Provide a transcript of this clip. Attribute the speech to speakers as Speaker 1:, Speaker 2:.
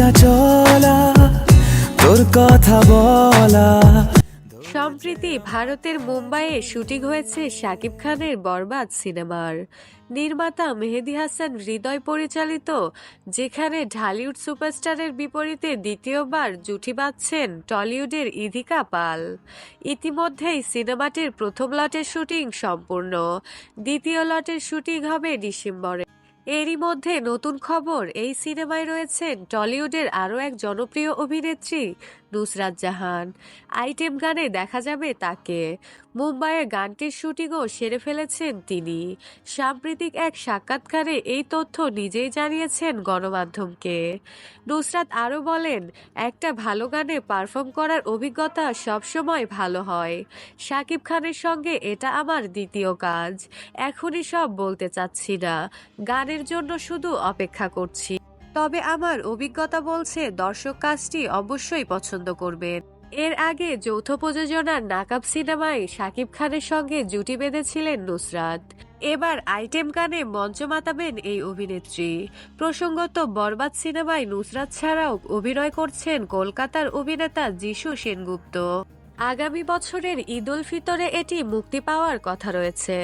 Speaker 1: হাঁটা চলা, তোর কথা বলা।
Speaker 2: সম্প্রতি ভারতের মুম্বাইয়ে শুটিং হয়েছে শাকিব খানের বরবাদ সিনেমার। নির্মাতা মেহেদি হাসান হৃদয় পরিচালিত, যেখানে ঢালিউড সুপারস্টারের বিপরীতে দ্বিতীয়বার জুটি বাঁধছেন টলিউডের ইধিকা পাল। ইতিমধ্যেই সিনেমাটির প্রথম লটের শুটিং সম্পূর্ণ। দ্বিতীয় লটের শুটিং হবে ডিসেম্বরে। এরই মধ্যে নতুন খবর, এই সিনেমায় রয়েছেন টলিউডের আরও এক জনপ্রিয় অভিনেত্রী নুসরাত জাহান। আইটেম গানে দেখা যাবে তাকে। মুম্বাইয়ে গানটির শুটিংও সেরে ফেলেছেন তিনি। সাম্প্রতিক এক সাক্ষাৎকারে এই তথ্য নিজেই জানিয়েছেন গণমাধ্যমকে। নুসরাত আরও বলেন, একটা ভালো গানে পারফর্ম করার অভিজ্ঞতা সবসময় ভালো হয়। শাকিব খানের সঙ্গে এটা আমার দ্বিতীয় কাজ। এখনই সব বলতে চাচ্ছি না। গানের জন্য শুধু অপেক্ষা করছি। তবে আমার অভিজ্ঞতা বলছে, দর্শক কাজটি অবশ্যই পছন্দ করবেন। এর আগে যৌথ প্রযোজনার নাকাব সিনেমায় শাকিব খানের সঙ্গে জুটি বেঁধেছিলেন নুসরাত। এবার আইটেম গানে মঞ্চ মাতাবেন এই অভিনেত্রী। প্রসঙ্গত, বরবাদ সিনেমায় নুসরাত ছাড়াও অভিনয় করছেন কলকাতার অভিনেতা যিশু সেনগুপ্ত। আগামী বছরের ঈদ উল ফিতরে এটি মুক্তি পাওয়ার কথা রয়েছে।